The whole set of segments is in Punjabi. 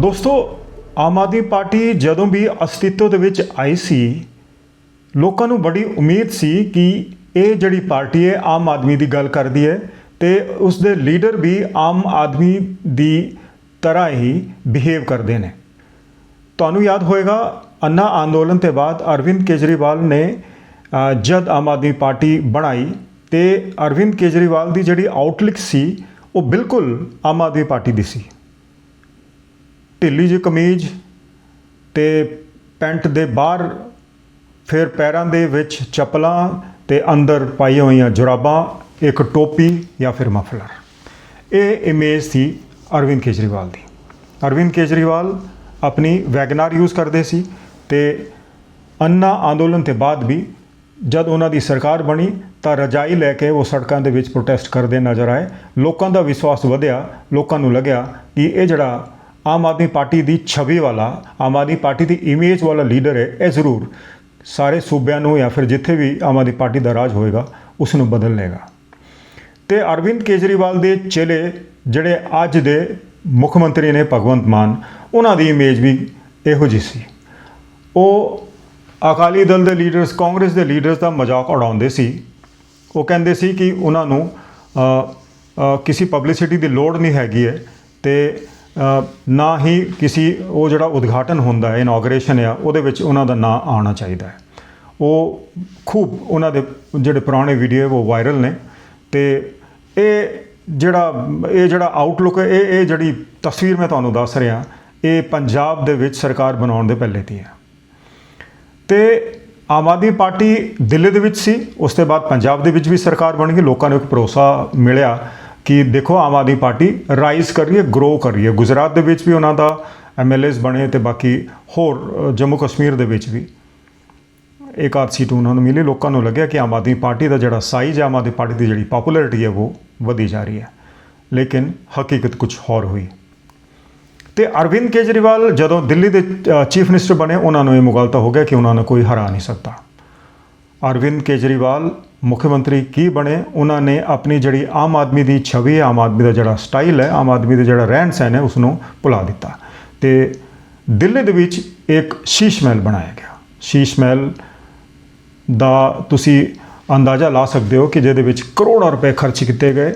ਦੋਸਤੋ, ਆਮ ਆਦਮੀ ਪਾਰਟੀ ਜਦੋਂ ਵੀ ਅਸਤਿਤਵ ਦੇ ਵਿੱਚ ਆਈ ਸੀ, ਲੋਕਾਂ ਨੂੰ ਬੜੀ ਉਮੀਦ ਸੀ ਕਿ ਇਹ ਜਿਹੜੀ ਪਾਰਟੀ ਹੈ, ਆਮ ਆਦਮੀ ਦੀ ਗੱਲ ਕਰਦੀ ਹੈ ਤੇ ਉਸ ਦੇ ਲੀਡਰ ਵੀ ਆਮ ਆਦਮੀ ਦੀ ਤਰ੍ਹਾਂ ਹੀ ਬਿਹੇਵ ਕਰਦੇ ਨੇ। ਤੁਹਾਨੂੰ ਯਾਦ ਹੋਏਗਾ, ਅੰਨਾ ਅੰਦੋਲਨ ਤੋਂ ਬਾਅਦ ਅਰਵਿੰਦ ਕੇਜਰੀਵਾਲ ਨੇ ਜਦ ਆਮ ਆਦਮੀ ਪਾਰਟੀ ਬਣਾਈ ਤੇ ਅਰਵਿੰਦ ਕੇਜਰੀਵਾਲ ਦੀ ਜਿਹੜੀ ਆਊਟਲੁੱਕ ਸੀ, ਉਹ ਬਿਲਕੁਲ ਆਮ ਆਦਮੀ ਪਾਰਟੀ ਦੀ ਸੀ। ਢਿੱਲੀ ਜਿਹੀ ਕਮੀਜ਼ ਤੇ ਪੈਂਟ ਦੇ ਬਾਹਰ, ਫਿਰ ਪੈਰਾਂ ਦੇ ਵਿੱਚ ਚੱਪਲਾਂ ਤੇ ਅੰਦਰ ਪਾਈਆਂ ਹੋਈਆਂ ਜੁਰਾਬਾਂ, ਇੱਕ ਟੋਪੀ ਜਾਂ ਫਿਰ ਮਫਲਰ। ਇਹ ਇਮੇਜ ਸੀ ਅਰਵਿੰਦ ਕੇਜਰੀਵਾਲ ਦੀ। ਅਰਵਿੰਦ ਕੇਜਰੀਵਾਲ ਆਪਣੀ ਵੈਗਨਾਰ ਯੂਜ਼ ਕਰਦੇ ਸੀ ਤੇ ਅੰਨਾ ਅੰਦੋਲਨ ਤੋਂ ਬਾਅਦ ਵੀ ਜਦ ਉਹਨਾਂ ਦੀ ਸਰਕਾਰ ਬਣੀ ਤਾਂ ਰਜਾਈ ਲੈ ਕੇ ਉਹ ਸੜਕਾਂ ਦੇ ਵਿੱਚ ਪ੍ਰੋਟੈਸਟ ਕਰਦੇ ਨਜ਼ਰ ਆਏ। ਲੋਕਾਂ ਦਾ ਵਿਸ਼ਵਾਸ ਵਧਿਆ, ਲੋਕਾਂ ਨੂੰ ਲੱਗਿਆ ਕਿ ਇਹ ਜਿਹੜਾ ਆਮ ਆਦਮੀ ਪਾਰਟੀ ਦੀ ਛਵੀ ਵਾਲਾ, ਆਮ ਆਦਮੀ ਪਾਰਟੀ ਦੀ ਇਮੇਜ ਵਾਲਾ ਲੀਡਰ ਹੈ, ਇਹ ਜ਼ਰੂਰ ਸਾਰੇ ਸੂਬਿਆਂ ਨੂੰ ਜਾਂ ਫਿਰ ਜਿੱਥੇ ਵੀ ਆਮ ਆਦਮੀ ਪਾਰਟੀ ਦਾ ਰਾਜ ਹੋਏਗਾ, ਉਸ ਨੂੰ ਬਦਲ ਲੇਗਾ ਤੇ ਅਰਵਿੰਦ ਕੇਜਰੀਵਾਲ ਦੇ ਚੇਲੇ ਜਿਹੜੇ ਅੱਜ ਦੇ ਮੁੱਖ ਮੰਤਰੀ ਨੇ ਭਗਵੰਤ ਮਾਨ, ਉਹਨਾਂ ਦੀ ਇਮੇਜ ਵੀ ਇਹੋ ਜਿਹੀ ਸੀ। ਉਹ ਅਕਾਲੀ ਦਲ ਦੇ ਲੀਡਰਸ ਕਾਂਗਰਸ ਦੇ ਲੀਡਰਸ ਦਾ ਮਜ਼ਾਕ ਉਡਾਉਂਦੇ ਸੀ। ਉਹ ਕਹਿੰਦੇ ਸੀ ਕਿ ਉਹਨਾਂ ਨੂੰ ਕਿਸੇ ਪਬਲਿਸਿਟੀ ਦੀ ਲੋੜ ਨਹੀਂ ਹੈਗੀ ਹੈ ਤੇ ਨਾ ਹੀ ਕਿਸੇ ਉਹ ਜਿਹੜਾ ਉਦਘਾਟਨ ਹੁੰਦਾ ਹੈ ਇਨੋਗ੍ਰੇਸ਼ਨ ਆ, ਉਹਦੇ ਵਿੱਚ ਉਹਨਾਂ ਦਾ ਨਾਂ ਆਉਣਾ ਚਾਹੀਦਾ ਹੈ। ਉਹ ਖੂਬ ਉਹਨਾਂ ਦੇ ਜਿਹੜੇ ਪੁਰਾਣੇ ਵੀਡੀਓ ਉਹ ਵਾਇਰਲ ਨੇ ਤੇ ਇਹ ਜਿਹੜਾ ਇਹ ਜਿਹੜਾ ਆਊਟਲੁੱਕ ਹੈ, ਇਹ ਇਹ ਜਿਹੜੀ ਤਸਵੀਰ ਮੈਂ ਤੁਹਾਨੂੰ ਦੱਸ ਰਿਹਾ, ਇਹ ਪੰਜਾਬ ਦੇ ਵਿੱਚ ਸਰਕਾਰ ਬਣਾਉਣ ਦੇ ਪਹਿਲੇ ਦੀ ਹੈ। ਤੇ ਆਮ ਆਦਮੀ ਪਾਰਟੀ ਦਿੱਲੀ ਦੇ ਵਿੱਚ ਸੀ, ਉਸ ਤੋਂ ਬਾਅਦ ਪੰਜਾਬ ਦੇ ਵਿੱਚ ਵੀ ਸਰਕਾਰ ਬਣ ਗਈ, ਲੋਕਾਂ ਨੂੰ ਇੱਕ ਭਰੋਸਾ ਮਿਲਿਆ। ਕਿ ਦੇਖੋ ਆਮ ਆਦਮੀ ਪਾਰਟੀ ਰਾਈਜ਼ ਕਰ ਰਹੀ ਹੈ ਗਰੋ ਕਰ ਰਹੀ ਹੈ। ਗੁਜਰਾਤ ਦੇ ਵਿੱਚ ਵੀ ਉਹਨਾਂ ਦਾ ਐਮਐਲਏਸ ਬਣੇ ਤੇ ਬਾਕੀ ਹੋਰ ਜੰਮੂ ਕਸ਼ਮੀਰ ਦੇ ਵਿੱਚ ਵੀ। ਇੱਕ ਆਧ ਸੀਟ ਉਹਨਾਂ ਨੂੰ ਮਿਲੀ, ਲੋਕਾਂ ਨੂੰ ਲੱਗਿਆ ਕਿ ਆਮ ਆਦਮੀ ਪਾਰਟੀ ਦਾ ਜਿਹੜਾ ਸਾਈਜ਼ ਹੈ, ਆਮ ਆਦਮੀ ਪਾਰਟੀ ਦੀ ਜਿਹੜੀ ਪਪੂਲੈਰਿਟੀ ਹੈ, ਉਹ ਵਧੀ ਜਾ ਰਹੀ ਹੈ। ਲੇਕਿਨ ਹਕੀਕਤ ਕੁਝ ਹੋਰ ਹੋਈ। ਤੇ ਅਰਵਿੰਦ ਕੇਜਰੀਵਾਲ ਜਦੋਂ ਦਿੱਲੀ ਦੇ ਚੀਫ ਮਿਨਿਸਟਰ ਬਣੇ, ਉਹਨਾਂ ਨੂੰ ਇਹ ਮੁਗਲਤਾ ਹੋ ਗਿਆ ਕਿ ਉਹਨਾਂ ਨੂੰ ਕੋਈ ਹਰਾ ਨਹੀਂ ਸਕਦਾ। ਅਰਵਿੰਦ ਕੇਜਰੀਵਾਲ ਮੁੱਖ ਮੰਤਰੀ ਕੀ ਬਣੇ? ਉਹਨਾਂ ਨੇ ਆਪਣੀ ਜਿਹੜੀ ਆਮ ਆਦਮੀ ਦੀ ਛਵੀ ਹੈ ਆਮ ਆਦਮੀ ਦਾ ਜਿਹੜਾ ਸਟਾਈਲ ਹੈ ਆਮ ਆਦਮੀ ਦਾ ਜਿਹੜਾ ਰਹਿਣ ਸਹਿਣ ਹੈ ਉਸ ਨੂੰ ਭੁਲਾ ਦਿੱਤਾ। ਤੇ ਦਿੱਲੀ ਦੇ ਵਿੱਚ ਇੱਕ ਸ਼ੀਸ਼ ਮਹਿਲ ਬਣਾਇਆ ਗਿਆ। ਸ਼ੀਸ਼ ਮਹਿਲ ਦਾ ਤੁਸੀਂ ਅੰਦਾਜ਼ਾ ਲਾ ਸਕਦੇ ਹੋ ਕਿ ਜਿਹਦੇ ਵਿੱਚ ਕਰੋੜਾਂ ਰੁਪਏ ਖਰਚ ਕੀਤੇ ਗਏ।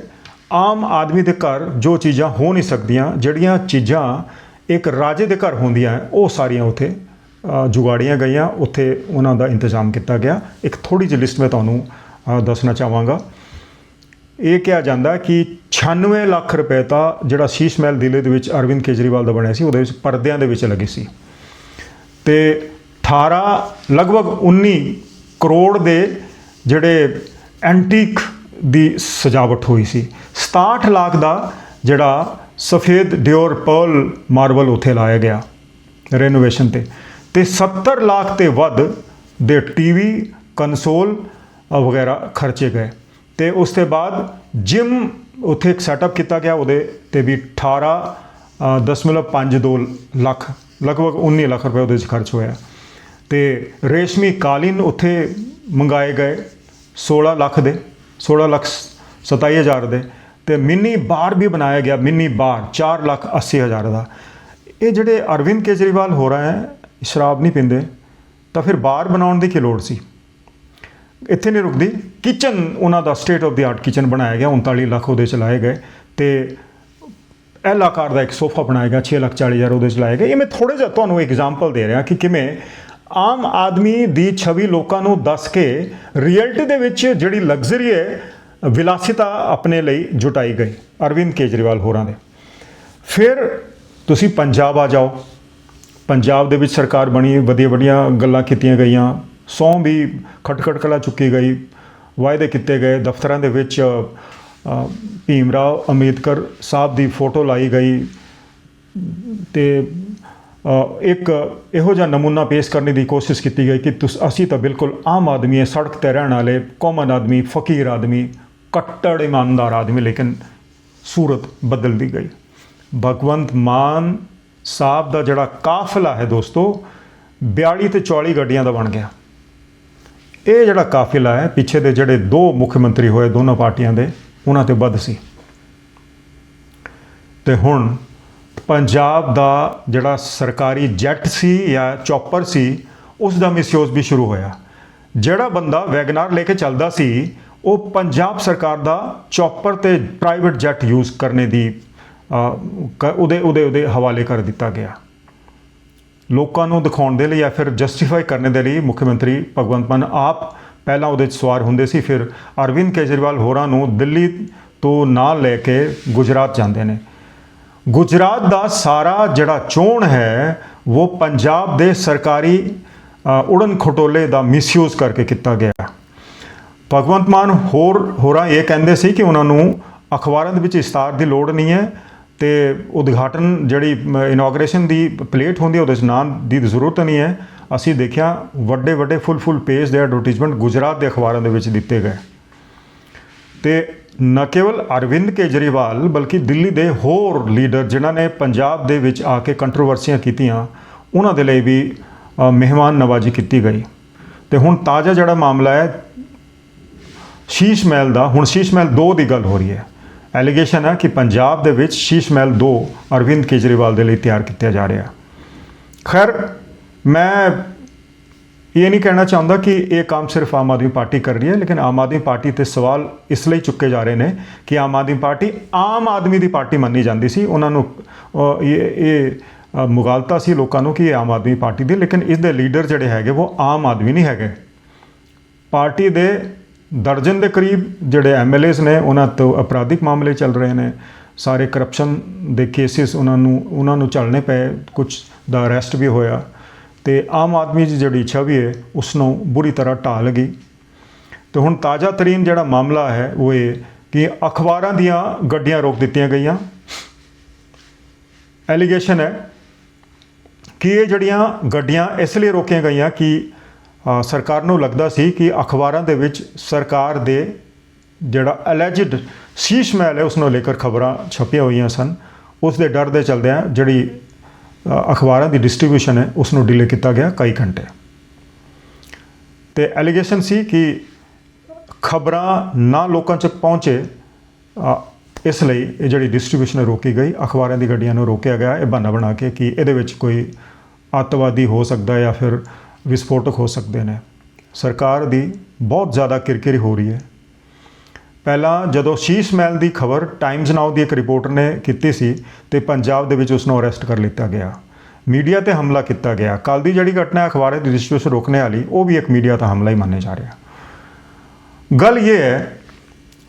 ਆਮ ਆਦਮੀ ਦੇ ਘਰ ਜੋ ਚੀਜ਼ਾਂ ਹੋ ਨਹੀਂ ਸਕਦੀਆਂ ਜਿਹੜੀਆਂ ਚੀਜ਼ਾਂ ਇੱਕ ਰਾਜੇ ਦੇ ਘਰ ਹੁੰਦੀਆਂ ਹੈ, ਉਹ ਸਾਰੀਆਂ ਉੱਥੇ ਜੁਗਾੜੀਆਂ ਗਈਆਂ। ਉੱਥੇ ਉਹਨਾਂ ਦਾ ਇੰਤਜ਼ਾਮ ਕੀਤਾ ਗਿਆ। ਇੱਕ ਥੋੜੀ ਜਿਹੀ ਲਿਸਟ ਮੈਂ ਤੁਹਾਨੂੰ ਦੱਸਣਾ ਚਾਹਾਂਗਾ। ਇਹ ਕਿਹਾ ਜਾਂਦਾ ਕਿ 96 ਲੱਖ ਰੁਪਏ ਤਾਂ ਜਿਹੜਾ ਸ਼ੀਸ਼ ਮਹਿਲ ਦਿੱਲੀ ਦੇ ਵਿੱਚ ਅਰਵਿੰਦ ਕੇਜਰੀਵਾਲ ਦਾ ਬਣਿਆ ਸੀ, ਉਹਦੇ ਵਿੱਚ ਪਰਦਿਆਂ ਦੇ ਵਿੱਚ ਲੱਗੇ ਸੀ। ਤੇ 18 ਲਗਭਗ 19 ਕਰੋੜ ਦੇ ਜਿਹੜੇ ਐਂਟੀਕ ਦੀ ਸਜਾਵਟ ਹੋਈ ਸੀ। 67 ਲੱਖ ਦਾ ਜਿਹੜਾ ਸਫੇਦ ਡਿਓਰ ਪਰਲ ਮਾਰਬਲ ਉੱਥੇ ਲਾਇਆ ਗਿਆ ਰੈਨੋਵੇਸ਼ਨ ਤੇ। ਤੇ 70 ਲੱਖ ਤੇ ਵੱਧ ਦੇ ਟੀਵੀ ਕੰਸੋਲ ਵਗੈਰਾ ਖਰਚੇ ਗਏ। ਤੇ ਉਸ ਤੋਂ ਬਾਅਦ ਜਿਮ ਉੱਥੇ ਇੱਕ ਸੈਟਅਪ ਕੀਤਾ ਗਿਆ, ਉਹਦੇ ਤੇ ਵੀ 18 ਦਸ਼ਮਲਵ ਪੰਜ ਦੋ ਲੱਖ, ਲਗਭਗ 19 ਲੱਖ ਰੁਪਏ ਉਹਦੇ 'ਚ ਖਰਚ ਹੋਇਆ। ਤੇ ਰੇਸ਼ਮੀ ਕਾਲੀਨ ਉੱਥੇ ਮੰਗਾਏ ਗਏ 16 ਲੱਖ ਦੇ 16 ਲੱਖ 27 ਹਜ਼ਾਰ ਦੇ। ਤੇ ਮਿੰਨੀ ਬਾਰ ਵੀ ਬਣਾਇਆ ਗਿਆ, ਮਿੰਨੀ ਬਾਰ 4 ਲੱਖ 80 ਹਜ਼ਾਰ ਦਾ। ਇਹ ਜਿਹੜੇ ਅਰਵਿੰਦ ਕੇਜਰੀਵਾਲ ਹੋ ਰਹੇ ਹੈ, ਸ਼ਰਾਬ ਨਹੀਂ ਪੀਂਦੇ, ਤਾਂ ਫਿਰ ਬਾਰ ਬਣਾਉਣ ਦੀ ਕੀ ਲੋੜ ਸੀ? ਇੱਥੇ ਨਹੀਂ ਰੁਕਦੀ। ਕਿਚਨ, ਉਹਨਾਂ ਦਾ state of the art kitchen ਬਣਾਇਆ ਗਿਆ 39 ਲੱਖ ਉਹਦੇ ਚ ਲਾਏ ਗਏ। ਤੇ ਐਲ ਆਕਾਰ ਦਾ ਇੱਕ ਸੋਫਾ ਬਣਾਇਆ ਗਿਆ 6 ਲੱਖ 40 ਹਜ਼ਾਰ ਉਹਦੇ ਚ ਲਾਏ ਗਏ ਇਹ ਮੈਂ ਥੋੜੇ ਜਿਹਾ ਤੁਹਾਨੂੰ ਐਗਜ਼ਾਮਪਲ ਦੇ ਰਿਹਾ ਕਿ ਕਿਵੇਂ ਆਮ ਆਦਮੀ ਦੀ ਛਵੀ ਲੋਕਾਂ ਨੂੰ ਦੱਸ ਕੇ ਰਿਐਲਿਟੀ ਦੇ ਵਿੱਚ ਜਿਹੜੀ ਲਗਜ਼ਰੀ ਹੈ, ਵਿਲਾਸਿਤਾ ਆਪਣੇ ਲਈ ਜੁਟਾਈ ਗਈ। ਅਰਵਿੰਦ ਕੇਜਰੀਵਾਲ ਹੋਰਾਂ ਦੇ ਫਿਰ ਤੁਸੀਂ ਪੰਜਾਬ ਆ ਜਾਓ। ਪੰਜਾਬ ਦੇ ਵਿੱਚ ਸਰਕਾਰ ਬਣੀ ਵਧੀਆ ਵਧੀਆ ਗੱਲਾਂ ਕੀਤੀਆਂ ਗਈਆਂ। ਸੌਂ ਵੀ ਖਟਖਟ ਕਲਾ ਚੁੱਕੀ ਗਈ। ਵਾਅਦੇ ਕੀਤੇ ਗਏ। ਦਫ਼ਤਰਾਂ ਦੇ ਵਿੱਚ ਭੀਮ ਰਾਓ ਅੰਬੇਦਕਰ ਸਾਹਿਬ ਦੀ ਫੋਟੋ ਲਾਈ ਗਈ ਤੇ ਇੱਕ ਇਹੋ ਜਿਹਾ ਨਮੂਨਾ ਪੇਸ਼ ਕਰਨ ਦੀ ਕੋਸ਼ਿਸ਼ ਕੀਤੀ ਗਈ ਕਿ ਤੁਸ, ਅਸੀਂ ਤਾਂ ਬਿਲਕੁਲ ਆਮ ਆਦਮੀ ਹੈ, ਸੜਕ ਤੇ ਰਹਿਣ ਵਾਲੇ ਕਾਮਨ ਆਦਮੀ, ਫਕੀਰ ਆਦਮੀ, ਕੱਟੜ ਇਮਾਨਦਾਰ ਆਦਮੀ, ਲੇਕਿਨ ਸੂਰਤ ਬਦਲਦੀ ਗਈ। ਭਗਵੰਤ ਮਾਨ ਸਾਹਿਬ ਦਾ ਜਿਹੜਾ ਕਾਫਲਾ ਹੈ ਦੋਸਤੋ 42 ਤੇ 44 ਗੱਡੀਆਂ ਦਾ ਬਣ ਗਿਆ। ਇਹ ਜਿਹੜਾ ਕਾਫਿਲਾ ਹੈ, ਪਿੱਛੇ ਦੇ ਜਿਹੜੇ ਦੋ ਮੁੱਖ ਮੰਤਰੀ ਹੋਏ ਦੋਨਾਂ ਪਾਰਟੀਆਂ ਦੇ, ਉਹਨਾਂ ਤੇ ਵੱਧ ਸੀ। ਤੇ ਹੁਣ ਪੰਜਾਬ ਦਾ ਜਿਹੜਾ ਸਰਕਾਰੀ ਜੈਟ ਸੀ ਜਾਂ ਚੌਪਰ ਸੀ, ਉਸ ਦਾ ਮਿਸਯੂਜ਼ ਵੀ ਸ਼ੁਰੂ ਹੋਇਆ। ਜਿਹੜਾ ਬੰਦਾ ਵੈਗਨਾਰ ਲੈ ਕੇ ਚੱਲਦਾ ਸੀ, ਉਹ ਪੰਜਾਬ ਸਰਕਾਰ ਦਾ ਚੌਪਰ ਤੇ ਪ੍ਰਾਈਵੇਟ ਜੈਟ ਯੂਜ਼ ਕਰਨੇ ਦੀ ਕ- ਉਹਦੇ ਉਹਦੇ ਉਹਦੇ ਹਵਾਲੇ ਕਰ ਦਿੱਤਾ ਗਿਆ। ਲੋਕਾਂ ਨੂੰ ਦਿਖਾਉਣ ਦੇ ਲਈ ਜਾਂ ਫਿਰ ਜਸਟੀਫਾਈ ਕਰਨ ਦੇ ਲਈ ਮੁੱਖ ਮੰਤਰੀ ਭਗਵੰਤ ਮਾਨ ਆਪ ਪਹਿਲਾਂ ਉਹਦੇ 'ਚ ਸਵਾਰ ਹੁੰਦੇ ਸੀ ਫਿਰ ਅਰਵਿੰਦ ਕੇਜਰੀਵਾਲ ਹੋਰਾਂ ਨੂੰ ਦਿੱਲੀ ਤੋਂ ਨਾਲ ਲੈ ਕੇ ਗੁਜਰਾਤ ਜਾਂਦੇ ਨੇ। ਗੁਜਰਾਤ ਦਾ ਸਾਰਾ ਜਿਹੜਾ ਚੋਣ ਹੈ ਉਹ ਪੰਜਾਬ ਦੇ ਸਰਕਾਰੀ ਅ, ਉੜਨ ਖਟੋਲੇ ਦਾ ਮਿਸਯੂਜ਼ ਕਰਕੇ ਕੀਤਾ ਗਿਆ। ਭਗਵੰਤ ਮਾਨ ਹੋਰ ਹੋਰਾਂ ਇਹ ਕਹਿੰਦੇ ਸੀ ਕਿ ਉਹਨਾਂ ਨੂੰ ਅਖਬਾਰਾਂ ਦੇ ਵਿੱਚ ਇਸਤਾਰ ਦੀ ਲੋੜ ਨਹੀਂ ਹੈ। ਤੇ ਉਦਘਾਟਨ ਜਿਹੜੀ ਇਨੋਗ੍ਰੇਸ਼ਨ ਦੀ ਪਲੇਟ ਹੁੰਦੀ ਉਹਦੇ 'ਚ ਨਾਂ ਦੀ ਜ਼ਰੂਰਤ ਨਹੀਂ ਹੈ। ਅਸੀਂ ਦੇਖਿਆ ਵੱਡੇ ਵੱਡੇ ਫੁੱਲ ਫੁੱਲ ਪੇਜ ਦੇ ਐਡਵਰਟਾਈਜ਼ਮੈਂਟ ਗੁਜਰਾਤ ਦੇ ਅਖਬਾਰਾਂ ਦੇ ਵਿੱਚ ਦਿੱਤੇ ਗਏ। ਤੇ ਨਾ ਕੇਵਲ ਅਰਵਿੰਦ ਕੇਜਰੀਵਾਲ ਬਲਕਿ ਦਿੱਲੀ ਦੇ ਹੋਰ ਲੀਡਰ ਜਿਨ੍ਹਾਂ ਨੇ ਪੰਜਾਬ ਦੇ ਵਿੱਚ ਆ ਕੇ ਕੰਟਰੋਵਰਸੀਆਂ ਕੀਤੀਆਂ, ਉਹਨਾਂ ਦੇ ਲਈ ਵੀ ਮਹਿਮਾਨ ਨਵਾਜੀ ਕੀਤੀ ਗਈ। ਤੇ ਹੁਣ ਤਾਜ਼ਾ ਜਿਹੜਾ ਮਾਮਲਾ ਹੈ, ਸ਼ੀਸ਼ ਮਹਿਲ ਦਾ, ਹੁਣ ਸ਼ੀਸ਼ ਮਹਿਲ 2 ਦੀ ਗੱਲ ਹੋ ਰਹੀ ਹੈ। ਐਲੀਗੇਸ਼ਨ ਹੈ ਕਿ ਪੰਜਾਬ ਦੇ ਵਿੱਚ ਸ਼ੀਸ਼ ਮਹਿਲ 2 ਅਰਵਿੰਦ ਕੇਜਰੀਵਾਲ ਦੇ ਲਈ ਤਿਆਰ ਕੀਤਾ ਜਾ ਰਿਹਾ। ਖੈਰ, ਮੈਂ ਇਹ ਨਹੀਂ ਕਹਿਣਾ ਚਾਹੁੰਦਾ ਕਿ ਇਹ ਕੰਮ ਸਿਰਫ ਆਮ ਆਦਮੀ ਪਾਰਟੀ ਕਰ ਰਹੀ ਹੈ, ਲੇਕਿਨ ਆਮ ਆਦਮੀ ਪਾਰਟੀ ਤੇ ਸਵਾਲ ਇਸ ਲਈ ਚੁੱਕੇ ਜਾ ਰਹੇ ਨੇ ਕਿ ਆਮ ਆਦਮੀ ਪਾਰਟੀ ਆਮ ਆਦਮੀ ਦੀ ਪਾਰਟੀ ਮੰਨੀ ਜਾਂਦੀ ਸੀ। ਉਹਨਾਂ ਨੂੰ ਇਹ ਇਹ ਮੁਗਾਲਤਾ ਸੀ ਲੋਕਾਂ ਨੂੰ ਕਿ ਇਹ ਆਮ ਆਦਮੀ ਪਾਰਟੀ ਦੀ, ਲੇਕਿਨ ਇਸ ਦੇ ਲੀਡਰ ਜਿਹੜੇ ਹੈਗੇ, ਉਹ ਆਮ ਆਦਮੀ ਨਹੀਂ ਹੈਗੇ। ਪਾਰਟੀ ਦੇ ਦਰਜਨ ਦੇ ਕਰੀਬ ਜਿਹੜੇ ਐਮਐਲਏਸ ਨੇ, ਉਹਨਾਂ ਤੋਂ ਅਪਰਾਧਿਕ ਮਾਮਲੇ ਚੱਲ ਰਹੇ ਨੇ। ਸਾਰੇ ਕਰਪਸ਼ਨ ਦੇ ਕੇਸਿਸ ਉਹਨਾਂ ਨੂੰ ਉਹਨਾਂ ਨੂੰ ਝੱਲਣੇ ਪਏ ਕੁਝ ਦਾ ਅਰੈਸਟ ਵੀ ਹੋਇਆ। ਤੇ ਆਮ ਆਦਮੀ ਦੀ ਜਿਹੜੀ ਛਵੀ ਹੈ, ਉਸ ਨੂੰ ਬੁਰੀ ਤਰ੍ਹਾਂ ਢਾਹ ਲਗੀ। ਤੇ ਹੁਣ ਤਾਜ਼ਾ ਤਰੀਨ ਜਿਹੜਾ ਮਾਮਲਾ ਹੈ, ਉਹ ਇਹ ਕਿ ਅਖਬਾਰਾਂ ਦੀਆਂ ਗੱਡੀਆਂ ਰੋਕ ਦਿੱਤੀਆਂ ਗਈਆਂ। ਐਲੀਗੇਸ਼ਨ ਹੈ ਕਿ ਇਹ ਜਿਹੜੀਆਂ ਗੱਡੀਆਂ ਇਸ ਲਈ ਰੋਕੀਆਂ ਗਈਆਂ ਕਿ ਸਰਕਾਰ ਨੂੰ ਲੱਗਦਾ ਸੀ ਕਿ ਅਖਬਾਰਾਂ ਦੇ ਵਿੱਚ ਸਰਕਾਰ ਦੇ ਜਿਹੜਾ ਅਲੈਜਡ ਸ਼ੀਸ਼ ਮਹਿਲ ਹੈ ਉਸ ਨੂੰ ਲੈ ਕੇ ਖਬਰਾਂ ਛਪੀਆਂ ਹੋਈਆਂ ਸਨ। ਉਸ ਦੇ ਡਰ ਦੇ ਚਲਦਿਆਂ ਜਿਹੜੀ ਅਖਬਾਰਾਂ ਦੀ ਡਿਸਟ੍ਰੀਬਿਊਸ਼ਨ ਹੈ ਉਸ ਨੂੰ ਡਿਲੇ ਕੀਤਾ ਗਿਆ ਕਈ ਘੰਟੇ। ਤੇ ਐਲੀਗੇਸ਼ਨ ਸੀ ਕਿ ਖਬਰਾਂ ਨਾ ਲੋਕਾਂ 'ਚ ਪਹੁੰਚੇ ਇਸ ਲਈ ਇਹ ਜਿਹੜੀ ਡਿਸਟ੍ਰੀਬਿਊਸ਼ਨ ਰੋਕੀ ਗਈ। ਅਖਬਾਰਾਂ ਦੀ ਗੱਡੀਆਂ ਨੂੰ ਰੋਕਿਆ ਗਿਆ। ਇਹ ਬਹਾਨਾ ਬਣਾ ਕੇ ਕਿ ਇਹਦੇ ਵਿੱਚ ਕੋਈ ਅੱਤਵਾਦੀ ਹੋ ਸਕਦਾ ਜਾਂ ਫਿਰ ਵਿਸਫੋਟਕ ਹੋ ਸਕਦੇ ਨੇ। ਸਰਕਾਰ ਦੀ ਬਹੁਤ ਜ਼ਿਆਦਾ ਕਿਰਕਿਰੀ ਹੋ ਰਹੀ ਹੈ। ਪਹਿਲਾਂ ਜਦੋਂ ਸ਼ੀਸ਼ ਮਹਿਲ ਦੀ ਖਬਰ ਟਾਈਮਜ਼ ਨਾਓ ਦੀ ਇੱਕ ਰਿਪੋਰਟਰ ਨੇ ਕੀਤੀ ਸੀ ਤੇ ਪੰਜਾਬ ਦੇ ਵਿੱਚ ਉਸ ਨੂੰ ਅਰੈਸਟ ਕਰ ਲਿੱਤਾ ਗਿਆ। ਮੀਡੀਆ ਤੇ ਹਮਲਾ ਕੀਤਾ ਗਿਆ। ਕੱਲ ਦੀ ਜਿਹੜੀ ਘਟਨਾ ਅਖਬਾਰਾਂ ਦੀ ਡਿਸਟ੍ਰੀਬਿਊਸ਼ਨ ਰੋਕਣੇ ਵਾਲੀ, ਉਹ ਵੀ ਇੱਕ ਮੀਡੀਆ ਦਾ ਹਮਲਾ ਹੀ ਮੰਨਿਆ ਜਾ ਰਿਹਾ। ਗੱਲ ਇਹ ਹੈ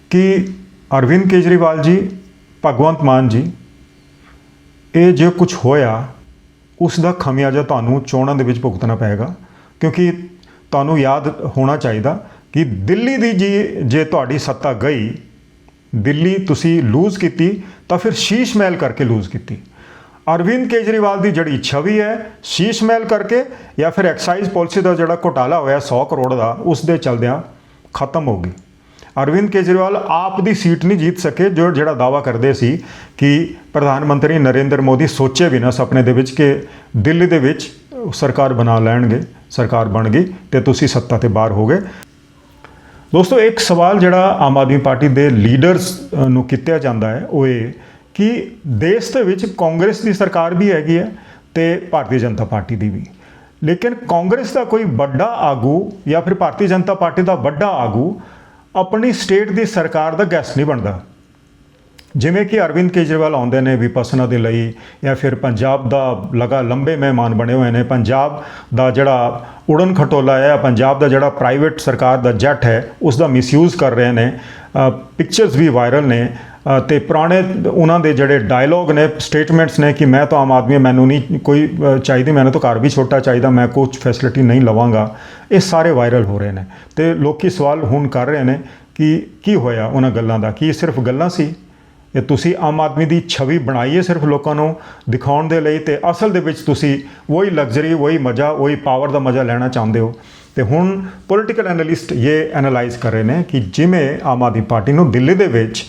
ਕਿ ਅਰਵਿੰਦ ਕੇਜਰੀਵਾਲ ਜੀ, ਭਗਵੰਤ ਮਾਨ ਜੀ, ਇਹ ਜੇ ਕੁਝ ਹੋਇਆ ਉਸ ਦਾ ਖਮਿਆਜਾ ਤੁਹਾਨੂੰ ਚੋਣਾਂ ਦੇ ਵਿੱਚ ਭੁਗਤਣਾ ਪਏਗਾ, ਕਿਉਂਕਿ ਤੁਹਾਨੂੰ ਯਾਦ ਹੋਣਾ ਚਾਹੀਦਾ ਕਿ ਦਿੱਲੀ ਦੀ ਜੀ, ਜੇ ਤੁਹਾਡੀ ਸੱਤਾ ਗਈ, ਦਿੱਲੀ ਤੁਸੀਂ ਲੂਜ਼ ਕੀਤੀ, ਤਾਂ ਫਿਰ ਸ਼ੀਸ਼ ਮਹਿਲ ਕਰਕੇ ਲੂਜ਼ ਕੀਤੀ। ਅਰਵਿੰਦ ਕੇਜਰੀਵਾਲ ਦੀ ਜਿਹੜੀ ਛਵੀ ਹੈ, ਸ਼ੀਸ਼ ਮਹਿਲ ਕਰਕੇ ਜਾਂ ਫਿਰ ਐਕਸਾਈਜ਼ ਪਾਲਿਸੀ ਦਾ ਜਿਹੜਾ ਘੁਟਾਲਾ ਹੋਇਆ 100 ਕਰੋੜ ਦਾ ਉਸ ਦੇ ਚਲਦਿਆਂ ਖਤਮ ਹੋ ਗਈ। ਅਰਵਿੰਦ ਕੇਜਰੀਵਾਲ, ਆਪ ਦੀ ਸੀਟ ਨਹੀਂ ਜੀਤ ਸਕੇ, ਜੋ ਜਿਹੜਾ ਦਾਵਾ ਕਰਦੇ ਸੀ ਕਿ ਪ੍ਰਧਾਨ ਮੰਤਰੀ ਨਰਿੰਦਰ ਮੋਦੀ ਸੋਚੇ ਵੀ ਨਾ ਸੁਪਨੇ ਦੇ ਵਿੱਚ ਕਿ ਦਿੱਲੀ ਦੇ ਵਿੱਚ ਸਰਕਾਰ ਬਣਾ ਲੈਣਗੇ, ਸਰਕਾਰ ਬਣ ਗਈ ਤੇ ਤੁਸੀਂ ਸੱਤਾ ਤੇ ਬਾਹਰ ਹੋ ਗਏ ਦੋਸਤੋ, ਇੱਕ ਸਵਾਲ ਜਿਹੜਾ ਆਮ ਆਦਮੀ ਪਾਰਟੀ ਦੇ ਲੀਡਰਸ ਨੂੰ ਕੀਤਾ ਜਾਂਦਾ ਹੈ, ਉਹ ਇਹ ਕਿ ਦੇਸ਼ ਦੇ ਵਿੱਚ ਕਾਂਗਰਸ ਦੀ ਸਰਕਾਰ ਵੀ ਹੈਗੀ ਹੈ ਤੇ ਭਾਰਤੀ ਜਨਤਾ ਪਾਰਟੀ ਦੀ ਵੀ। ਲੇਕਿਨ ਕਾਂਗਰਸ ਦਾ ਕੋਈ ਵੱਡਾ ਆਗੂ ਜਾਂ ਫਿਰ ਭਾਰਤੀ ਜਨਤਾ ਪਾਰਟੀ ਦਾ ਵੱਡਾ ਆਗੂ ਆਪਣੀ ਸਟੇਟ ਦੀ ਸਰਕਾਰ ਦਾ ਗੈਸਟ ਨਹੀਂ ਬਣਦਾ। ਜਿਵੇਂ ਕਿ ਅਰਵਿੰਦ ਕੇਜਰੀਵਾਲ ਆਉਂਦੇ ਨੇ ਵਿਪਾਸਨਾ ਦੇ ਲਈ ਜਾਂ ਫਿਰ ਪੰਜਾਬ ਦਾ ਲਗਾ ਲੰਬੇ ਮਹਿਮਾਨ ਬਣੇ ਹੋਏ ਨੇ। ਪੰਜਾਬ ਦਾ ਜਿਹੜਾ ਉੜਨ ਖਟੋਲਾ ਹੈ ਪੰਜਾਬ ਦਾ ਜਿਹੜਾ ਪ੍ਰਾਈਵੇਟ ਸਰਕਾਰ ਦਾ ਜੈਟ ਹੈ, ਉਸ ਦਾ ਮਿਸਯੂਜ਼ ਕਰ ਰਹੇ ਨੇ। ਪਿਕਚਰਸ ਵੀ ਵਾਇਰਲ ਨੇ। ਤੇ ਪੁਰਾਣੇ ਉਹਨਾਂ ਦੇ ਜਿਹੜੇ ਡਾਇਲੋਗ ਨੇ ਸਟੇਟਮੈਂਟਸ ਨੇ ਕਿ ਮੈਂ ਤਾਂ ਆਮ ਆਦਮੀ ਮੈਨੂੰ ਨਹੀਂ ਕੋਈ ਚਾਹੀਦੀ, ਮੈਨੂੰ ਤਾਂ ਘਰ ਵੀ ਛੋਟਾ ਚਾਹੀਦਾ, ਮੈਂ ਕੁਝ ਫੈਸਿਲਿਟੀ ਨਹੀਂ ਲਵਾਂਗਾ। ਇਹ ਸਾਰੇ ਵਾਇਰਲ ਹੋ ਰਹੇ ਨੇ। ਤੇ ਲੋਕੀ ਸਵਾਲ ਹੁਣ ਕਰ ਰਹੇ ਨੇ ਕਿ ਕੀ ਹੋਇਆ ਉਹਨਾਂ ਗੱਲਾਂ ਦਾ? ਕੀ ਇਹ ਸਿਰਫ ਗੱਲਾਂ ਸੀ? ਇਹ ਤੁਸੀਂ ਆਮ ਆਦਮੀ ਦੀ ਛਵੀ ਬਣਾਈ ਹੈ ਸਿਰਫ ਲੋਕਾਂ ਨੂੰ ਦਿਖਾਉਣ ਦੇ ਲਈ, ਤੇ ਅਸਲ ਦੇ ਵਿੱਚ ਤੁਸੀਂ ਉਹੀ ਲਗਜ਼ਰੀ ਉਹੀ ਮਜ਼ਾ, ਉਹੀ ਪਾਵਰ ਦਾ ਮਜ਼ਾ ਲੈਣਾ ਚਾਹੁੰਦੇ ਹੋ। ਤੇ ਹੁਣ ਪੋਲਿਟੀਕਲ ਐਨਾਲਿਸਟ ਇਹ ਐਨਾਲਾਈਜ਼ ਕਰ ਰਹੇ ਨੇ ਕਿ ਜਿਵੇਂ ਆਮ ਆਦਮੀ ਪਾਰਟੀ ਨੂੰ ਦਿੱਲੀ ਦੇ ਵਿੱਚ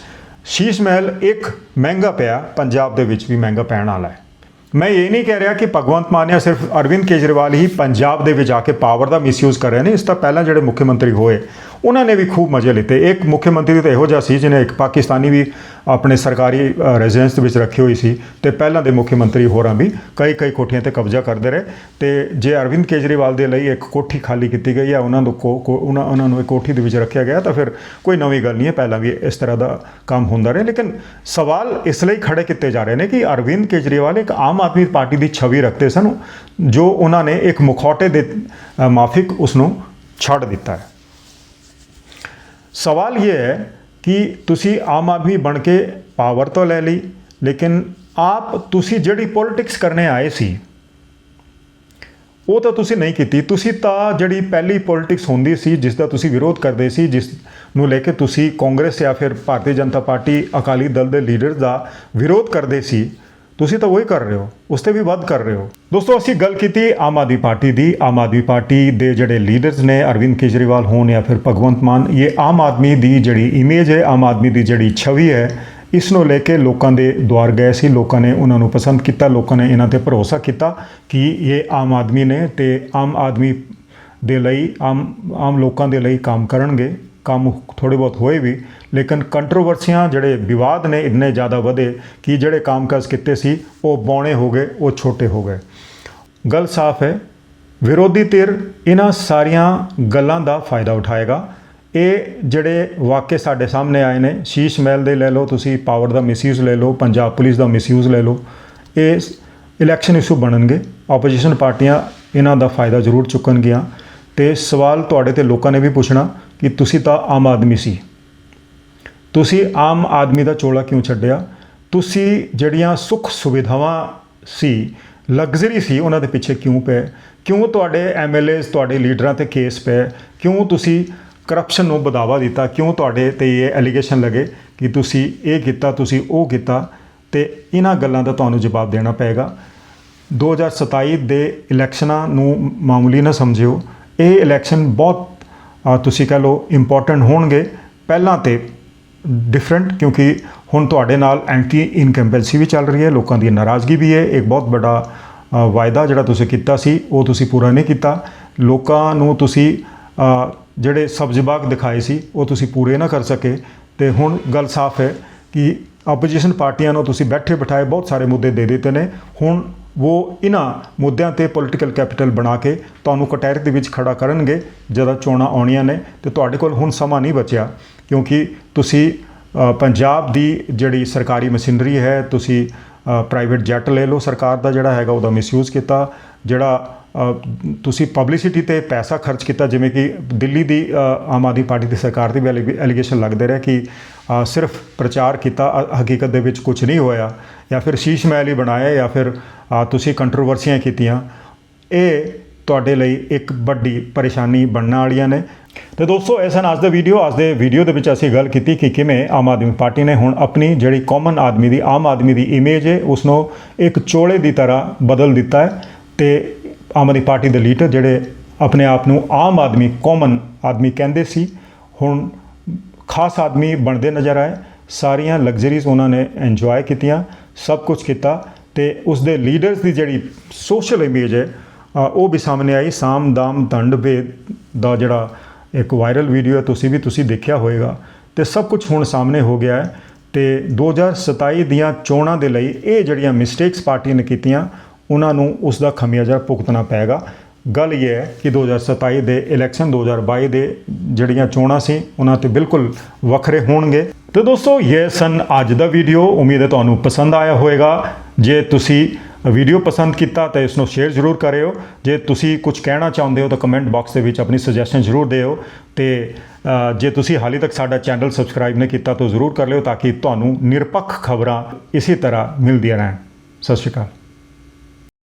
ਸ਼ੀਸ਼ ਮਹਿਲ ਇੱਕ ਮਹਿੰਗਾ ਪਿਆ, ਪੰਜਾਬ ਦੇ ਵਿੱਚ ਵੀ ਮਹਿੰਗਾ ਪੈਣ ਵਾਲਾ ਹੈ। ਮੈਂ ਇਹ ਨਹੀਂ ਕਹਿ ਰਿਹਾ ਕਿ ਭਗਵੰਤ ਮਾਨ ਜਾਂ ਸਿਰਫ ਅਰਵਿੰਦ ਕੇਜਰੀਵਾਲ ਹੀ ਪੰਜਾਬ ਦੇ ਵਿੱਚ ਆ ਕੇ ਪਾਵਰ ਦਾ ਮਿਸਯੂਜ਼ ਕਰ ਰਹੇ ਨੇ, ਇਸ ਤੋਂ ਪਹਿਲਾਂ ਜਿਹੜੇ ਮੁੱਖ ਮੰਤਰੀ ਹੋਏ ਉਹਨਾਂ ਨੇ ਵੀ ਖੂਬ ਮਜ਼ੇ ਲਿੱਤੇ। ਇੱਕ ਮੁੱਖ ਮੰਤਰੀ ਤਾਂ ਇਹੋ ਜਿਹਾ ਸੀ, ਜਿਹਨੇ ਇੱਕ ਪਾਕਿਸਤਾਨੀ ਵੀ ਆਪਣੇ ਸਰਕਾਰੀ ਰੈਜ਼ੀਡੈਂਸ ਦੇ ਵਿੱਚ ਰੱਖੀ ਹੋਈ ਸੀ ਤੇ ਪਹਿਲਾਂ ਦੇ ਮੁੱਖ ਮੰਤਰੀ ਹੋਰਾਂ ਵੀ ਕਈ ਕਈ ਕੋਠੀਆਂ ਤੇ ਕਬਜ਼ਾ ਕਰਦੇ ਰਹੇ। ਤੇ ਜੇ ਅਰਵਿੰਦ ਕੇਜਰੀਵਾਲ ਦੇ ਲਈ ਇੱਕ ਕੋਠੀ ਖਾਲੀ ਕੀਤੀ ਗਈ ਹੈ ਉਹਨਾਂ ਨੂੰ ਕੋ- ਕੋ- ਉਹਨਾਂ ਉਹਨਾਂ ਨੂੰ ਇੱਕ ਕੋਠੀ ਦੇ ਵਿੱਚ ਰੱਖਿਆ ਗਿਆ ਤਾਂ ਫਿਰ ਕੋਈ ਨਵੀਂ ਗੱਲ ਨਹੀਂ ਹੈ, ਪਹਿਲਾਂ ਵੀ ਇਸ ਤਰ੍ਹਾਂ ਦਾ ਕੰਮ ਹੁੰਦਾ ਰਿਹਾ। ਲੇਕਿਨ ਸਵਾਲ ਇਸ ਲਈ ਖੜੇ ਕੀਤੇ ਜਾ ਰਹੇ ਨੇ ਕਿ ਅਰਵਿੰਦ ਕੇਜਰੀਵਾਲ ਇੱਕ ਆਮ ਆਦਮੀ ਪਾਰਟੀ ਦੀ ਛਵੀ ਰੱਖਦੇ ਸਨ, ਜੋ ਉਹਨਾਂ ਨੇ ਇੱਕ ਮੁਖੌਟੇ ਦੇ ਮਾਫਿਕ ਉਸ ਨੂੰ ਛੱਡ ਦਿੱਤਾ ਹੈ। ਸਵਾਲ ਇਹ ਹੈ ਕਿ ਤੁਸੀਂ ਆਮ ਆਦਮੀ ਬਣ ਕੇ ਪਾਵਰ ਤਾਂ ਲੈ ਲਈ ਲੇਕਿਨ ਆਪ ਤੁਸੀਂ ਜਿਹੜੀ ਪੋਲਿਟਿਕਸ ਕਰਨੇ ਆਏ ਸੀ ਉਹ ਤਾਂ ਤੁਸੀਂ ਨਹੀਂ ਕੀਤੀ ਤੁਸੀਂ ਤਾਂ ਜਿਹੜੀ ਪਹਿਲੀ ਪੋਲਿਟਿਕਸ ਹੁੰਦੀ ਸੀ ਜਿਸ ਦਾ ਤੁਸੀਂ ਵਿਰੋਧ ਕਰਦੇ ਸੀ ਜਿਸ ਨੂੰ ਲੈ ਕੇ ਤੁਸੀਂ ਕਾਂਗਰਸ ਜਾਂ ਫਿਰ ਭਾਰਤੀ ਜਨਤਾ ਪਾਰਟੀ ਅਕਾਲੀ ਦਲ ਦੇ ਲੀਡਰ ਦਾ ਵਿਰੋਧ ਕਰਦੇ ਸੀ ਤੁਸੀਂ ਤਾਂ ਉਹੀ ਕਰ ਰਹੇ ਹੋ, ਉਸ ਤੇ ਵੀ ਵੱਧ ਕਰ ਰਹੇ ਹੋ। ਦੋਸਤੋ, ਅਸੀਂ ਗੱਲ ਕੀਤੀ ਆਮ ਆਦਮੀ ਪਾਰਟੀ ਦੀ। ਆਮ ਆਦਮੀ ਪਾਰਟੀ ਦੇ ਜਿਹੜੇ ਲੀਡਰਸ ਨੇ, ਅਰਵਿੰਦ ਕੇਜਰੀਵਾਲ ਹੋਣ ਜਾਂ ਫਿਰ ਭਗਵੰਤ ਮਾਨ, ਇਹ ਆਮ ਆਦਮੀ ਦੀ ਜਿਹੜੀ ਇਮੇਜ ਹੈ, ਆਮ ਆਦਮੀ ਦੀ ਜਿਹੜੀ ਛਵੀ ਹੈ, ਇਸ ਨੂੰ ਲੈ ਕੇ ਲੋਕਾਂ ਦੇ ਦੁਆਰ ਗਏ ਸੀ, ਲੋਕਾਂ ਨੇ ਉਹਨਾਂ ਨੂੰ ਪਸੰਦ ਕੀਤਾ, ਲੋਕਾਂ ਨੇ ਇਹਨਾਂ ਤੇ ਭਰੋਸਾ ਕੀਤਾ ਕਿ ਇਹ ਆਮ ਆਦਮੀ ਨੇ ਤੇ ਆਮ ਆਦਮੀ ਦੇ ਲਈ, ਆਮ ਆਮ ਲੋਕਾਂ ਦੇ ਲਈ ਕੰਮ ਕਰਨਗੇ। ਕੰਮ ਥੋੜੇ ਬਹੁਤ ਹੋਏ ਵੀ, ਲੇਕਿਨ ਕੰਟਰੋਵਰਸੀਆਂ ਜਿਹੜੇ ਵਿਵਾਦ ਨੇ ਇੰਨੇ ਜ਼ਿਆਦਾ ਵਧੇ ਕਿ ਜਿਹੜੇ ਕੰਮਕਾਜ ਕੀਤੇ ਸੀ, ਉਹ ਬੌਣੇ ਹੋ ਗਏ, ਉਹ ਛੋਟੇ ਹੋ ਗਏ। ਗੱਲ ਸਾਫ਼ ਹੈ, ਵਿਰੋਧੀ ਧਿਰ ਇਹਨਾਂ ਸਾਰੀਆਂ ਗੱਲਾਂ ਦਾ ਫਾਇਦਾ ਉਠਾਏਗਾ। ਇਹ ਜਿਹੜੇ ਵਾਕਿਆ ਸਾਡੇ ਸਾਹਮਣੇ ਆਏ ਨੇ, ਸ਼ੀਸ਼ ਮਹਿਲ ਦੇ ਲੈ ਲਓ ਤੁਸੀਂ ਪਾਵਰ ਦਾ ਮਿਸਯੂਜ਼ ਲੈ ਲਓ, ਪੰਜਾਬ ਪੁਲਿਸ ਦਾ ਮਿਸਯੂਜ਼ ਲੈ ਲਓ, ਇਹ ਇਲੈਕਸ਼ਨ ਇਸ਼ੂ ਬਣਨਗੇ। ਆਪੋਜੀਸ਼ਨ ਪਾਰਟੀਆਂ ਇਹਨਾਂ ਦਾ ਫਾਇਦਾ ਜ਼ਰੂਰ ਚੁੱਕਣਗੀਆਂ। ਤੇ ਸਵਾਲ ਤੁਹਾਡੇ ਤੇ ਲੋਕਾਂ ਨੇ ਵੀ ਪੁੱਛਣਾ ਕਿ ਤੁਸੀਂ ਤਾਂ ਆਮ ਆਦਮੀ ਸੀ। ਤੁਸੀਂ ਆਮ ਆਦਮੀ ਦਾ ਚੋਲਾ ਕਿਉਂ ਛੱਡਿਆ? ਤੁਸੀਂ ਜਿਹੜੀਆਂ ਸੁੱਖ ਸੁਵਿਧਾਵਾਂ ਸੀ, ਲਗਜ਼ਰੀ ਸੀ, ਉਹਨਾਂ ਦੇ ਪਿੱਛੇ ਕਿਉਂ ਪਏ? ਕਿਉਂ ਤੁਹਾਡੇ ਐਮਐਲਏਸ ਤੁਹਾਡੇ ਲੀਡਰਾਂ ਤੇ ਕੇਸ ਪਏ? ਕਿਉਂ ਤੁਸੀਂ ਕਰਪਸ਼ਨ ਨੂੰ ਵਧਾਵਾ ਦਿੱਤਾ? ਕਿਉਂ ਤੁਹਾਡੇ ਤੇ ਇਹ ਐਲੀਗੇਸ਼ਨ ਲੱਗੇ ਕਿ ਤੁਸੀਂ ਇਹ ਕੀਤਾ, ਤੁਸੀਂ ਉਹ ਕੀਤਾ? ਤੇ ਇਹਨਾਂ ਗੱਲਾਂ ਦਾ ਤੁਹਾਨੂੰ ਜਵਾਬ ਦੇਣਾ ਪਏਗਾ। 2027 ਦੇ ਇਲੈਕਸ਼ਨਾਂ ਨੂੰ ਮਾਮੂਲੀ ਨਾ ਸਮਝਿਓ। ਇਹ ਇਲੈਕਸ਼ਨ ਬਹੁਤ ਤੁਸੀਂ ਕਹ ਲਓ ਇੰਪੋਰਟੈਂਟ ਹੋਣਗੇ। ਪਹਿਲਾਂ ਤੇ ਡਿਫਰੈਂਟ ਕਿਉਂਕਿ ਹੁਣ ਤੁਹਾਡੇ ਨਾਲ ਐਂਟੀ ਇਨਕੰਪੈਂਸੀ ਵੀ ਚੱਲ ਰਹੀ ਹੈ, ਲੋਕਾਂ ਦੀ ਨਾਰਾਜ਼ਗੀ ਵੀ ਹੈ। ਇੱਕ ਬਹੁਤ ਵੱਡਾ ਵਾਅਦਾ ਜਿਹੜਾ ਤੁਸੀਂ ਕੀਤਾ ਸੀ, ਉਹ ਤੁਸੀਂ ਪੂਰਾ ਨਹੀਂ ਕੀਤਾ। ਲੋਕਾਂ ਨੂੰ ਤੁਸੀਂ ਜਿਹੜੇ ਸਬਜ਼ ਬਾਗ ਦਿਖਾਏ ਸੀ, ਉਹ ਤੁਸੀਂ ਪੂਰੇ ਨਾ ਕਰ ਸਕੇ। ਤੇ ਹੁਣ ਗੱਲ ਸਾਫ਼ ਹੈ ਕਿ ਆਪੋਜੀਸ਼ਨ ਪਾਰਟੀਆਂ ਨੂੰ ਤੁਸੀਂ ਬੈਠੇ ਬਿਠਾਏ ਬਹੁਤ ਸਾਰੇ ਮੁੱਦੇ ਦੇ ਦਿੱਤੇ ਨੇ। ਹੁਣ ਉਹ ਇਹਨਾਂ ਮੁੱਦਿਆਂ ਤੇ ਪੋਲਿਟੀਕਲ ਕੈਪੀਟਲ ਬਣਾ ਕੇ ਤੁਹਾਨੂੰ ਕਟਹਿਰੇ ਦੇ ਵਿੱਚ ਖੜਾ ਕਰਨਗੇ ਜਦੋਂ ਚੋਣਾਂ ਆਉਣੀਆਂ ਨੇ ਤੇ ਤੁਹਾਡੇ ਕੋਲ ਹੁਣ ਸਮਾਂ ਨਹੀਂ ਬਚਿਆ ਕਿਉਂਕਿ ਤੁਸੀਂ ਪੰਜਾਬ ਦੀ ਜਿਹੜੀ ਸਰਕਾਰੀ ਮਸ਼ੀਨਰੀ ਹੈ ਤੁਸੀਂ ਪ੍ਰਾਈਵੇਟ ਜੈਟ ਲੈ ਲਓ ਸਰਕਾਰ ਦਾ ਜਿਹੜਾ ਹੈਗਾ ਉਹਦਾ ਮਿਸਯੂਜ਼ ਕੀਤਾ ਜਿਹੜਾ ਤੁਸੀਂ ਪਬਲਿਸਿਟੀ ਤੇ ਪੈਸਾ ਖਰਚ ਕੀਤਾ, ਜਿਵੇਂ ਕਿ ਦਿੱਲੀ ਦੀ ਆਮ ਆਦਮੀ ਪਾਰਟੀ ਦੀ ਸਰਕਾਰ ਦੀ ਵੀ ਐਲੀਗੇਸ਼ਨ ਲੱਗਦੇ ਰਹੇ ਕਿ ਸਿਰਫ ਪ੍ਰਚਾਰ ਕੀਤਾ ਹਕੀਕਤ ਦੇ ਵਿੱਚ ਕੁਝ ਨਹੀਂ ਹੋਇਆ, ਜਾਂ ਫਿਰ ਸ਼ੀਸ਼ ਮਹਿਲ ਹੀ ਬਣਾਇਆ, ਜਾਂ ਫਿਰ ਤੁਸੀਂ ਕੰਟਰੋਵਰਸੀਆਂ ਕੀਤੀਆਂ। ਇਹ ਤੁਹਾਡੇ ਲਈ ਇੱਕ ਵੱਡੀ ਪਰੇਸ਼ਾਨੀ ਬਣਨ ਵਾਲੀਆਂ ਨੇ। ਤੇ ਦੋਸਤੋ, ਇਹ ਸਨ ਅੱਜ ਦਾ ਵੀਡੀਓ ਅੱਜ ਦੇ ਵੀਡੀਓ ਦੇ ਵਿੱਚ ਅਸੀਂ ਗੱਲ ਕੀਤੀ ਕਿ ਕਿਵੇਂ ਆਮ ਆਦਮੀ ਪਾਰਟੀ ਨੇ ਹੁਣ ਆਪਣੀ ਜਿਹੜੀ ਕਾਮਨ ਆਦਮੀ ਦੀ, ਆਮ ਆਦਮੀ ਦੀ ਇਮੇਜ ਹੈ ਉਸ ਨੂੰ ਇੱਕ ਚੋਲੇ ਦੀ ਤਰ੍ਹਾਂ ਬਦਲ ਦਿੱਤਾ ਹੈ। ਤੇ ਆਮ ਆਦਮੀ ਪਾਰਟੀ ਦੇ ਲੀਡਰ ਜਿਹੜੇ ਆਪਣੇ ਆਪ ਨੂੰ ਆਮ ਆਦਮੀ ਕਾਮਨ ਆਦਮੀ ਕਹਿੰਦੇ ਸੀ, ਹੁਣ ਖਾਸ ਆਦਮੀ ਬਣਦੇ ਨਜ਼ਰ ਆਏ, ਸਾਰੀਆਂ ਲਗਜ਼ਰੀਜ਼ ਉਹਨਾਂ ਨੇ ਇੰਜੋਏ ਕੀਤੀਆਂ, ਸਭ ਕੁਝ ਕੀਤਾ ਤੇ ਉਸ ਦੇ ਲੀਡਰਸ ਦੀ ਜਿਹੜੀ ਸੋਸ਼ਲ ਇਮੇਜ ਹੈ ਉਹ ਵੀ ਸਾਹਮਣੇ ਆਈ, ਸਾਮ ਦਾਮ ਦੰਡ ਭੇਦ ਦਾ ਜਿਹੜਾ ਇੱਕ ਵਾਇਰਲ ਵੀਡੀਓ ਹੈ, ਤੁਸੀਂ ਵੀ ਤੁਸੀਂ ਦੇਖਿਆ ਹੋਵੇਗਾ ਤੇ ਸਭ ਕੁਝ ਹੁਣ ਸਾਹਮਣੇ ਹੋ ਗਿਆ ਹੈ ਤੇ 2027 ਦੀਆਂ ਚੋਣਾਂ ਦੇ ਲਈ ਇਹ ਜਿਹੜੀਆਂ ਮਿਸਟੇਕਸ ਪਾਰਟੀ ਨੇ ਕੀਤੀਆਂ ਉਹਨਾਂ ਨੂੰ ਉਸ ਦਾ ਖਮਿਆਜ਼ਾ ਭੁਗਤਣਾ ਪਏਗਾ। ਗੱਲ ਇਹ ਹੈ ਕਿ 2027 ਦੇ ਇਲੈਕਸ਼ਨ 2022 ਦੇ ਜਿਹੜੀਆਂ ਚੋਣਾਂ ਸੀ, ਉਹਨਾਂ ਤੇ ਬਿਲਕੁਲ ਵੱਖਰੇ ਹੋਣਗੇ। ਤੇ ਦੋਸਤੋ, ਇਹ ਸਨ ਅੱਜ ਦਾ ਵੀਡੀਓ। ਉਮੀਦ ਹੈ ਤੁਹਾਨੂੰ ਪਸੰਦ ਆਇਆ ਹੋਵੇਗਾ। ਜੇ ਤੁਸੀਂ ਵੀਡੀਓ ਪਸੰਦ ਕੀਤਾ ਤਾਂ ਇਸ ਨੂੰ ਸ਼ੇਅਰ ਜ਼ਰੂਰ ਕਰਿਓ। ਜੇ ਤੁਸੀਂ ਕੁਝ ਕਹਿਣਾ ਚਾਹੁੰਦੇ ਹੋ ਤਾਂ ਕਮੈਂਟ ਬਾਕਸ ਦੇ ਵਿੱਚ ਆਪਣੀ ਸੁਜੈਸ਼ਨ ਜ਼ਰੂਰ ਦਿਓ। ਤੇ ਜੇ ਤੁਸੀਂ ਹਾਲੇ ਤੱਕ ਸਾਡਾ ਚੈਨਲ ਸਬਸਕ੍ਰਾਈਬ ਨਹੀਂ ਕੀਤਾ ਤਾਂ ਜ਼ਰੂਰ ਕਰ ਲਿਓ ਤਾਂ ਕਿ ਤੁਹਾਨੂੰ ਨਿਰਪੱਖ ਖਬਰਾਂ ਇਸੇ ਤਰ੍ਹਾਂ ਮਿਲਦੀਆਂ ਰਹਿਣ। ਸਤਿ ਸ਼੍ਰੀ ਅਕਾਲ।